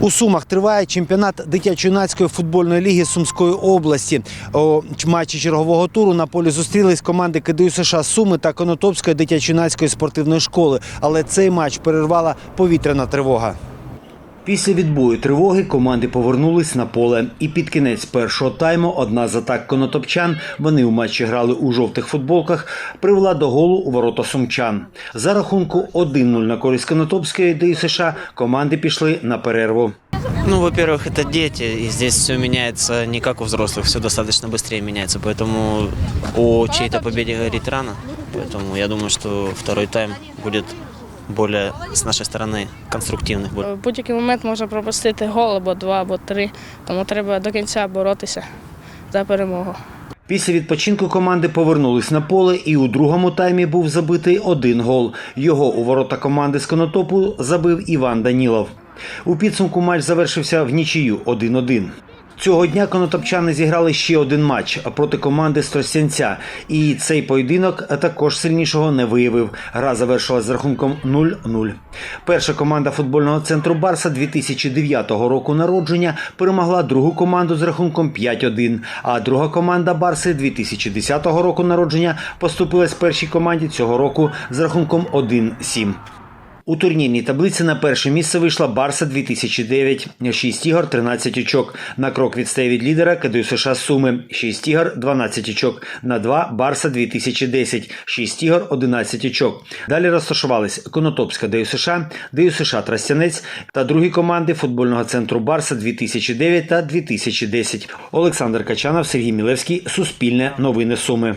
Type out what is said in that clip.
У Сумах триває чемпіонат дитячо-юнацької футбольної ліги Сумської області. У матчі чергового туру на полі зустрілись команди КДЮ США Суми та Конотопської дитячо-юнацької спортивної школи. Але цей матч перервала повітряна тривога. Після відбою тривоги команди повернулись на поле. І під кінець першого тайму одна з атак конотопчан, вони у матчі грали у жовтих футболках, привела до голу у ворота сумчан. За рахунку 1-0 на користь Конотопської ДЮ США команди пішли на перерву. Ну, во-первых, это дети, и здесь все меняется не как у взрослых, все достаточно быстрее меняется, поэтому о чьей-то победе говорить рано. Поэтому я думаю, что второй тайм будет более с нашей стороны конструктивный. В будь-який момент можна пропустити гол або два, або три, тому треба до кінця боротися за перемогу. Після відпочинку команди повернулись на поле, і у другому таймі був забитий один гол. Його у ворота команди з Конотопу забив Іван Данілов. У підсумку матч завершився в нічию 1-1. Цього дня конотопчани зіграли ще один матч проти команди з Тростянця. І цей поєдинок також сильнішого не виявив. Гра завершилась з рахунком 0-0. Перша команда футбольного центру Барса 2009 року народження перемогла другу команду з рахунком 5-1. А друга команда Барси 2010 року народження поступилась першій команді цього року з рахунком 1-7. У турнірній таблиці на перше місце вийшла Барса 2009. 6 ігор, 13 очок. На крок відстає від лідера КДЮ США Суми. 6 ігор, 12 очок. На 2 Барса 2010. 6 ігор, 11 очок. Далі розташувались Конотопська ДЮ США, ДЮ США Трастянець та другі команди футбольного центру Барса 2009 та 2010. Олександр Качанов, Сергій Мілевський, Суспільне, Новини Суми.